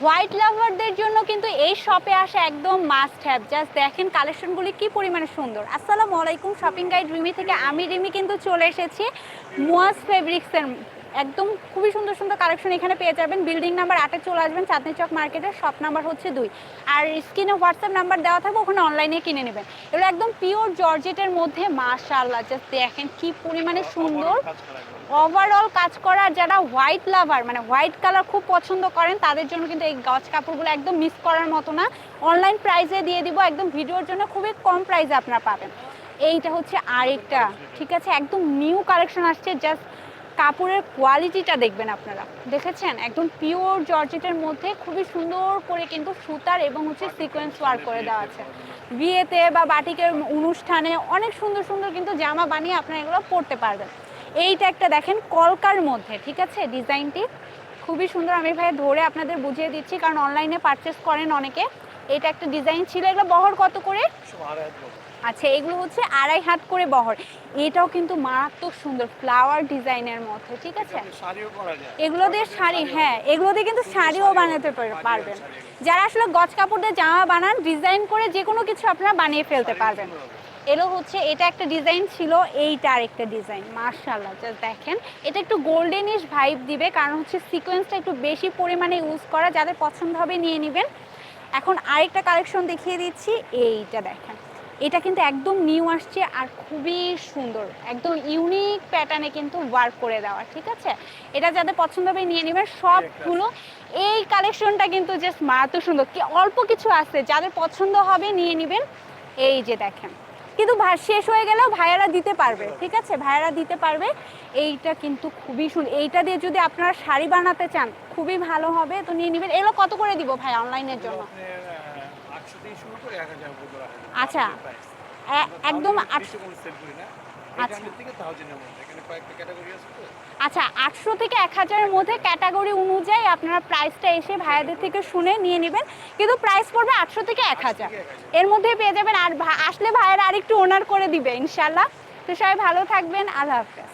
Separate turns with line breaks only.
White লাভারদের জন্য কিন্তু এই শপে আসা একদম মাস্ট হ্যাভ জাস্ট দেখেন কালেকশনগুলি কি পরিমাণে সুন্দর। আসসালামু আলাইকুম শপিং গাইড রিমি থেকে আমি রিমি কিন্তু চলে এসেছি। মোয়াস ফেব্রিক্সের একদম খুবই সুন্দর সুন্দর কালেকশন এখানে পেয়ে যাবেন। বিল্ডিং নাম্বার আটে চলে আসবেন চাঁদনি চক মার্কেটের শপ নাম্বার হচ্ছে দুই। আর স্ক্রিনে হোয়াটসঅ্যাপ নাম্বার দেওয়া থাকবে ওখানে অনলাইনে কিনে নেবেন। এগুলো একদম পিওর জর্জেটের মধ্যে মাশাআল্লাহ জাস্ট দেখেন কি পরিমাণে সুন্দর। ওভারঅল কাজ করার যারা হোয়াইট লাভার মানে হোয়াইট কালার খুব পছন্দ করেন তাদের জন্য কিন্তু এই গজ কাপড়গুলো একদম মিস করার মতো না। অনলাইন প্রাইসে দিয়ে দিব একদম ভিডিওর জন্য খুবই কম প্রাইসে আপনারা পাবেন। এইটা হচ্ছে আরেকটা ঠিক আছে? একদম নিউ কালেকশন আসছে জাস্ট কাপড়ের কোয়ালিটিটা দেখবেন আপনারা। দেখেছেন? একদম পিওর জর্জেটের মধ্যে খুবই সুন্দর করে কিন্তু সুতার এবং হচ্ছে সিকোয়েন্স ওয়ার্ক করে দেওয়া আছে। বিয়েতে বা বাটিকের অনুষ্ঠানে অনেক সুন্দর সুন্দর কিন্তু জামা বানিয়ে আপনারা এগুলো পরতে পারবেন। এইটা একটা দেখেন কলকার মধ্যে, ঠিক আছে? ডিজাইনটি খুবই সুন্দর। আমি ভাই ধরে আপনাদের বুঝিয়ে দিচ্ছি, কারণ অনলাইনে পারচেস করেন অনেকে। এটা একটা ডিজাইন ছিল। এগুলো বহর কত করে? আচ্ছা এগুলো হচ্ছে আড়াই হাত করে বহর। এটাও কিন্তু মারাত্মক সুন্দর ফ্লাওয়ার ডিজাইনের মধ্যে ঠিক আছে? এগুলো দিয়ে শাড়ি হ্যাঁ এগুলো দিয়ে কিন্তু শাড়িও বানাতে পার- পারবেন। যারা আসলে গজ কাপড় দিয়ে জামা বানান ডিজাইন করে যে কোনো কিছু আপনারা বানিয়ে ফেলতে পারবেন। এলো হচ্ছে এটা একটা ডিজাইন ছিল এইটা আরেকটা ডিজাইন মার্শাল্লাহ জাস্ট দেখেন। এটা একটু গোল্ডেনিশ ভাইব দিবে কারণ হচ্ছে সিকোয়েন্সটা একটু বেশি পরিমাণে ইউজ করা যাদের পছন্দ হবে নিয়ে নেবেন। এখন আরেকটা কালেকশন দেখিয়ে দিচ্ছি এইটা দেখেন। এটা কিন্তু একদম নিউ আসছে আর খুবই সুন্দর, একদম ইউনিক প্যাটার্নে কিন্তু ওয়ার্ক করে দেওয়া, ঠিক আছে? এটা যাদের পছন্দ হবে নিয়ে নেবেন সবগুলো। এই কালেকশনটা কিন্তু জাস্ট মারাত্মক সুন্দর। কি অল্প কিছু আছে, যাদের পছন্দ হবে নিয়ে নেবেন। এই যে দেখেন, কিন্তু শেষ হয়ে গেলেও ভাইয়ারা দিতে পারবে, ঠিক আছে? ভাইয়ারা দিতে পারবে। এইটা কিন্তু খুবই সুন্দর এইটা দিয়ে যদি আপনারা শাড়ি বানাতে চান, খুবই ভালো হবে। তো নিয়ে নেবেন। এগুলো কত করে দিব ভাই অনলাইনের জন্য? আচ্ছা। একদম। আচ্ছা।
800 থেকে 1000 এর মধ্যে। এখানে কয়েকটা category আছে তো।
আচ্ছা আটশো থেকে এক হাজারের মধ্যে ক্যাটাগরি অনুযায়ী আপনারা প্রাইসটা এসে ভাইয়াদের থেকে শুনে নিয়ে নেবেন কিন্তু প্রাইস পড়বে আটশো থেকে এক হাজার এর মধ্যে পেয়ে যাবেন আর আসলে ভাইয়েরা আরেকটু ওনার করে দিবে ইনশাল্লাহ তো সবাই ভালো থাকবেন আল্লাহ হাফেজ